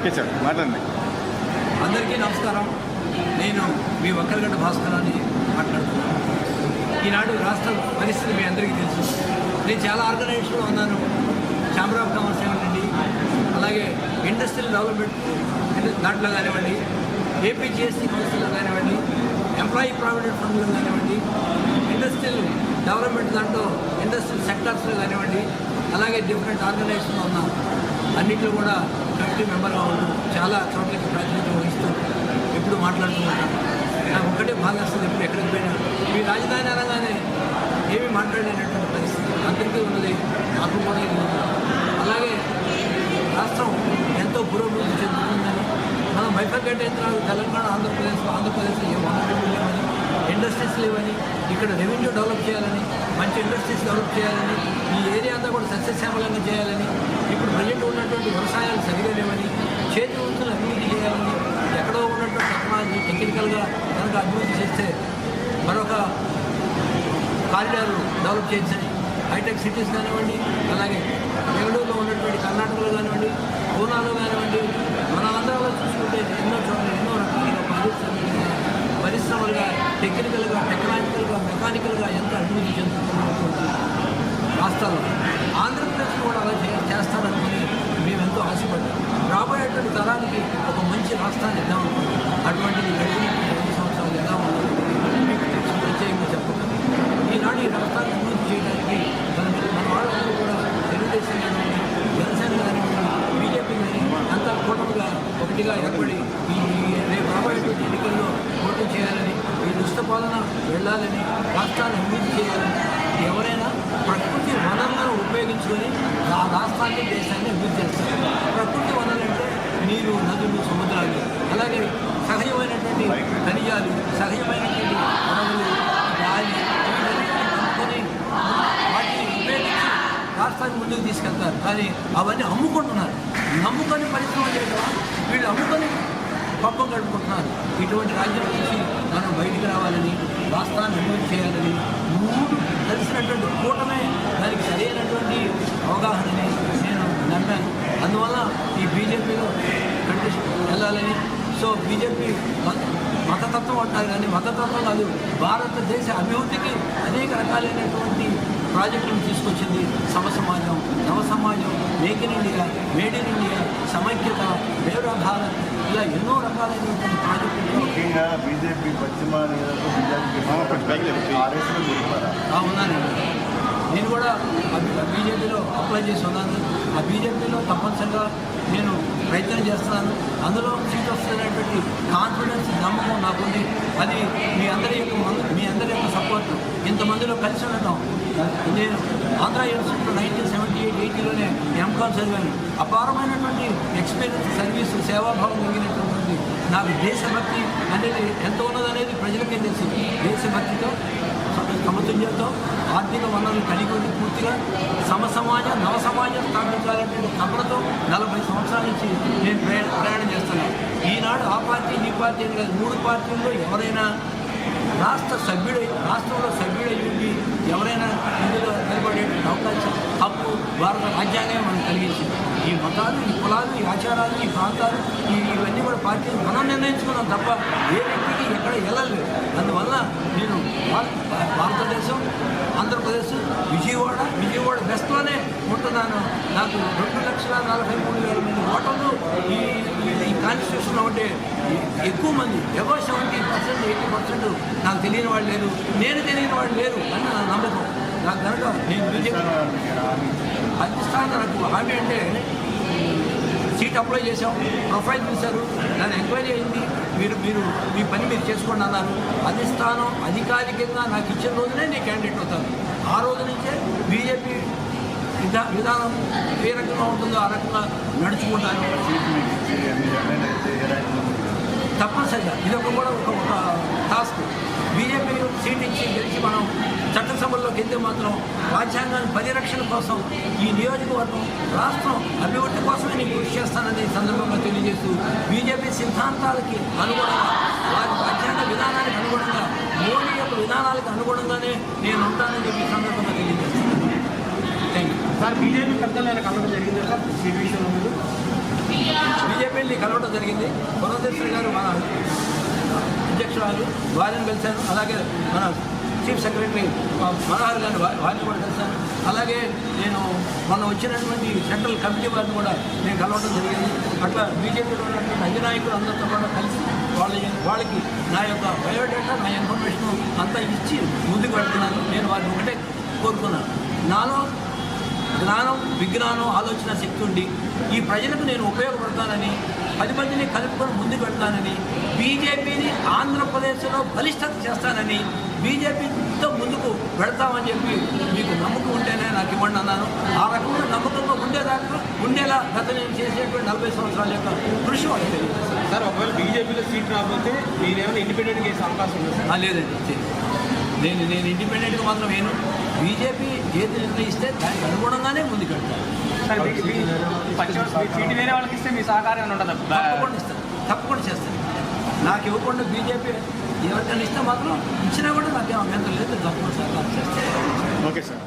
Okay sir మాట్లాడండి. అందరికీ నమస్కారం. నేను మీ ఒక్కరిగడ్డ భాస్కర్ అని మాట్లాడుతున్నాను. ఈనాడు రాష్ట్ర పరిస్థితి మీ అందరికీ తెలుసు. నేను చాలా ఆర్గనైజేషన్లో ఉన్నాను. ఛాంబర్ ఆఫ్ కామర్స్ ఏమండి అలాగే ఇండస్ట్రియల్ డెవలప్మెంట్ దాంట్లో కానివ్వండి ఏపీజిఎస్సీ కౌన్సిల్లో కానివ్వండి ఎంప్లాయీ ప్రావిడెంట్ ఫండ్లో కానివ్వండి ఇండస్ట్రియల్ డెవలప్మెంట్ దాంట్లో ఇండస్ట్రియల్ సెక్టార్స్లో కానివ్వండి అలాగే డిఫరెంట్ ఆర్గనైజేషన్లో ఉన్నాం అన్నింటిలో కూడా కమిటీ మెంబర్గా ఉంటూ చాలా చోట్లకి ప్రాతినిధ్యం వహిస్తూ ఎప్పుడు మాట్లాడుతూ ఉంటాను నాకు ఒక్కటే బాధ వస్తుంది ఎప్పుడు ఎక్కడికి పోయినా. మీ రాజధాని అనగానే ఏమీ మాట్లాడలేనటువంటి పరిస్థితి. అందరికీ ఉన్నది నాకు కూడా ఇది అలాగే రాష్ట్రం ఎంతో పురోభివృద్ధి చెందుతుందని. మనం బైఫర్గేట్ అయిన తర్వాత తెలంగాణ ఆంధ్రప్రదేశ్ ఆంధ్రప్రదేశ్లో ఏ వనరులు లేవని ఇండస్ట్రీస్ లేవని ఇక్కడ రెవెన్యూ డెవలప్ చేయాలని మంచి ఇండస్ట్రీస్ డెవలప్ చేయాలని ఈ ఏరియా అంతా కూడా సస్యశ్యామలంగా చేయాలని ఇప్పుడు ప్రజెంట్ ఉన్నటువంటి వ్యవసాయాలు సరిగా లేవని చేతి వృత్తులు అభివృద్ధి చేయాలని ఎక్కడో ఉన్నటువంటి టెక్నాలజీ టెక్నికల్గా కనుక అభివృద్ధి చేస్తే మరొక కారిడార్ డెవలప్ చేయించని హైటెక్ సిటీస్ కానివ్వండి అలాగే బెంగళూరులో ఉన్నటువంటి కర్ణాటకలో కానివ్వండి పూనాలో కానివ్వండి మన ఆంధ్రాలో చూసుకుంటే ఎన్నో చోట్ల ఎన్నో రకాలుగా పారిశ్రామికంగా పరిశ్రమలుగా టెక్నికల్గా టెక్నాలజికల్గా మెకానికల్గా ఎంత అభివృద్ధి చెందుతున్నటువంటి రాష్ట్రాల్లో ఆంధ్రప్రదేశ్ కూడా అలా చే- చేస్తారనుకుని మేము ఎంతో ఆశపడ్డాం రాబోయేటువంటి తరానికి ఒక మంచి రాష్ట్రాన్ని ఇద్దాం అటువంటిది గడిచినటువంటి రెండు సంవత్సరాలు ఎలా ఉందో మీకు తెలుసు, ప్రత్యేకంగా చెప్పగలను ఈనాడు ఈ రాష్ట్రాన్ని అభివృద్ధి చేయడానికి మన మన వాళ్ళందరూ కూడా తెలుగుదేశం కానివ్వండి జనసేన కానివ్వండి బీజేపీ కానీ అంతా కూటమిగా ఒకటిగా ఏర్పడి ఈ ఈ రేపు రాబోయేటువంటి ఎన్నికల్లో పోటీ చేయాలని పరిపాలన వెళ్ళాలని రాష్ట్రాన్ని అభివృద్ధి చేయాలని ఎవరైనా ప్రకృతి వనరులను ఉపయోగించుకొని ఆ రాష్ట్రాన్ని దేశాన్ని అభివృద్ధి చేస్తారు. ప్రకృతి వనరులు అంటే నీరు నదులు సముద్రాలు. అలాగే సహజమైనటువంటి ఖనిజాలు సహజమైనటువంటి వనరులు గాలి నమ్ముకొని వాటిని ఉపయోగించి రాష్ట్రాన్ని ముందుకు తీసుకెళ్తారు. కానీ అవన్నీ అమ్ముకుంటున్నారు. నమ్ముకొని పరిశ్రమ చేయడం వీళ్ళు అమ్ముకొని పబ్బం గడుపుకుంటున్నారు. ఇటువంటి రాజ్యం నుంచి మనం బయటికి రావాలని రాష్ట్రాన్ని అభివృద్ధి చేయాలని మూడు కలిసినటువంటి కూటమే దానికి సరైనటువంటి అవగాహనని నేను నమ్మాను. అందువల్ల ఈ బీజేపీలో కంటెస్ట్ వెళ్ళాలని. సో బీజేపీ మతతత్వం అంటారు కానీ మతతత్వం కాదు భారతదేశ అభివృద్ధికి అనేక రకాలైనటువంటి ప్రాజెక్టులను తీసుకొచ్చింది సమ సమాజం. నవ సమాజం make in India made in India సమైక్యత దేవరా భారత్. ఇలా ఎన్నో రకాలైనటువంటి ప్రాజెక్టులు ముఖ్యంగా బీజేపీ పశ్చిమ ఆ, ఉన్నానండి. నేను కూడా ఆ బీజేపీలో అప్లై చేసి ఉన్నాను. ఆ బీజేపీలో తప్పనిసరిగా నేను ప్రయత్నం చేస్తున్నాను. అందులో సీట్ వస్తున్నటువంటి కాన్ఫిడెన్స్ నమ్మకం నాకుంది అది మీ అందరి యొక్క మందు- మీ అందరి యొక్క సపోర్ట్ ఇంతమందిలో కలిసి ఉండటం. నేను ఆంధ్ర యూనివర్సిటీలో నైన్టీన్ సెవెంటీ ఎంకామ్ చదివాను. అపారమైనటువంటి ఎక్స్పీరియన్స్ సర్వీస్ సేవాభావం కలిగినటువంటి నాకు దేశభక్తి అనేది ఎంత ఉన్నదనేది ప్రజలకే తెలుసు. దేశభక్తితో సమతుల్యంతో ఆర్థిక వనరులు కలిగి ఉండి పూర్తిగా సమసమాజ నవ సమాజం స్థాపించాలనేటువంటి తపనతో నలభై సంవత్సరాల నుంచి నేను ప్రయాణం చేస్తున్నాను. ఈనాడు ఆ పార్టీ ఈ పార్టీ అని కాదు మూడు పార్టీల్లో ఎవరైనా రాష్ట్ర సభ్యుడై రాష్ట్రంలో సభ్యుడై ఉండి ఎవరైనా ఇందులో నిలబడే అవకాశం హక్కు భారత రాజ్యాంగం మనం కలిగించింది. ఈ మతాలు ఈ కులాలు ఈ ఆచారాలు ఈ ప్రాంతాలు ఈ ఇవన్నీ కూడా పార్టీలు మనం నిర్ణయించుకున్నాం తప్ప ఏ వ్యక్తికి ఎక్కడ వెళ్ళలేదు. అందువల్ల నేను భారత భారతదేశం ఆంధ్రప్రదేశ్ విజయవాడ విజయవాడ బెస్ట్లోనే ఉంటున్నాను. నాకు రెండు లక్షల నలభై మూడు వేల కాన్స్టిట్యూషన్లో ఉంటే ఎక్కువ మంది ఎవో సెవెంటీ పర్సెంట్ ఎయిటీ పర్సెంట్ నాకు తెలియని వాళ్ళు లేరు నేను తెలియని వాళ్ళు లేరు అని నా నమ్మకం. నాకు కనుక నేను బీజేపీ అధిష్టానం నాకు హామీ అంటే సీట్ అప్లై చేశాం ప్రొఫైల్ చూశారు దాని ఎంక్వైరీ అయింది మీరు మీరు మీ పని మీరు చేసుకోండి అన్నారు. అధిష్టానం అధికారికంగా నాకు ఇచ్చిన రోజునే నేను క్యాండిడేట్ అవుతాను. ఆ రోజు నుంచే బీజేపీ విధా విధానం ఏ రకంగా ఉంటుందో ఆ రకంగా నడుచుకుంటాను తప్పనిసరిగా. ఇది ఒక కూడా ఒక ఒక టాస్క్ బీజేపీ సీట్ ఇచ్చి గెలిచి మనం చట్టసభల్లోకి వెళ్తే మాత్రం రాజ్యాంగాన్ని పరిరక్షణ కోసం ఈ నియోజకవర్గం రాష్ట్రం అభివృద్ధి కోసమే నేను కృషి చేస్తానని సందర్భంగా తెలియజేస్తూ బీజేపీ సిద్ధాంతాలకి అనుగుణంగా వారి రాజ్యాంగ విధానానికి అనుగుణంగా మోడీ యొక్క విధానాలకు అనుగుణంగానే నేను ఉంటానని చెప్పి సందర్భంగా తెలియజేస్తాను. సార్ బీజేపీ పెద్దలు కలవడం జరిగింది సార్? ఈ విషయంలో మీరు? బీజేపీని కలవడం జరిగింది. పురంధేశ్వరి గారు మన అధ్యక్షురాలు వారిని కలిశాను అలాగే మన చీఫ్ సెక్రటరీ మనోహర్ గారిని వారిని కూడా కలిశాను అలాగే నేను మొన్న వచ్చినటువంటి సెంట్రల్ కమిటీ వారిని కూడా నేను కలవడం జరిగింది. అట్లా బీజేపీలో ఉన్నటువంటి అధినాయకులు అందరితో కూడా కలిసి వాళ్ళ వాళ్ళకి నా యొక్క బయోడేటా నా ఇన్ఫర్మేషన్ అంతా ఇచ్చి ముందుకు వెళ్తున్నాను. నేను వారిని ఒకటే కోరుకున్నాను. నాలో జ్ఞానం విజ్ఞానం ఆలోచన శక్తి ఉండి ఈ ప్రజలకు నేను ఉపయోగపడతానని పది మందిని కలుపుకొని ముందుకు వెళ్తానని బీజేపీని ఆంధ్రప్రదేశ్లో బలిష్టత చేస్తానని బీజేపీతో ముందుకు వెళ్తామని చెప్పి మీకు నమ్మకం ఉంటేనే నాకు ఇవ్వండి అన్నాను. ఆ రకమైన నమ్మకంగా ఉండేదాకా ఉండేలా గత నేను చేసేటువంటి నలభై సంవత్సరాల యొక్క కృషి వాళ్ళకి తెలియజేస్తాను. సార్ ఒకవేళ బీజేపీలో సీట్ రాకపోతే మీరేమైనా ఇండిపెండెంట్ చేసే అవకాశం ఉంది లేదండి లేదు. నేను నేను ఇండిపెండెంట్గా మాత్రం నేను బీజేపీ ఏది నిర్ణయిస్తే దానికి అనుగుణంగానే ముందుకు వెళ్తాను సార్ మీ- మీ- పశ్చిమ మీ సీట్ వేరే వాళ్ళకి ఇస్తే మీ సహకారం ఉండదా తప్పకుండా ఇస్తాను తప్పకుండా చేస్తాను నాకు ఇవ్వకుండా బీజేపీ ఎవరికైనా ఇస్తే మాత్రం ఇచ్చినా కూడా నాకేం అభ్యంతరం లేదు. తప్పకుండా సహకారం చేస్తాను ఓకే సార్.